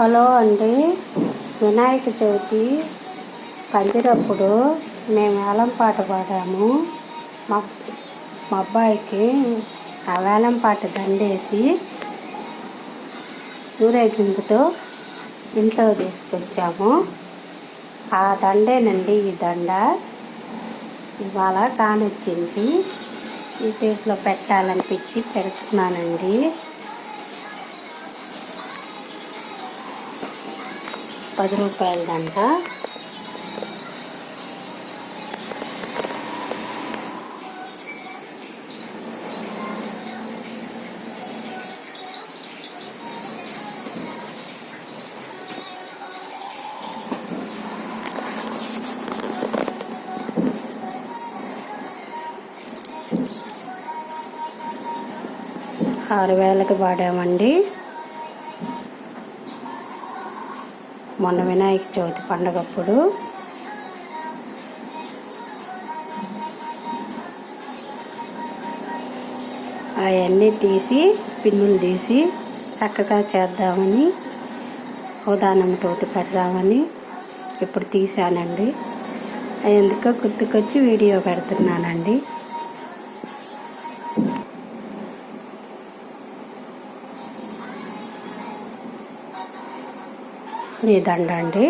Hello అండి. వినాయక చవితి పందిరప్పుడు మేము వేలం పాట పాడాము. మా మా అబ్బాయికి ఆ వేలం పాట దండేసి ఊరేగింపుతో ఇంట్లో తీసుకొచ్చాము. ఆ దండేనండి ఈ దండ. ఇవాళ కానొచ్చింది ఈ టేపులో పెట్టాలనిపించి పెడుతున్నానండి. పది రూపాయలదంట. ఆరు వేలకు పాడామండి మొన్న వినాయక చవితి పండగప్పుడు. అవన్నీ తీసి పిన్నులు తీసి చక్కగా చేద్దామని ఉదానం తోటి పెడదామని ఇప్పుడు తీశానండి. ఎందుకో గుర్తుకొచ్చి వీడియో పెడుతున్నానండి. ఈ దండ అండి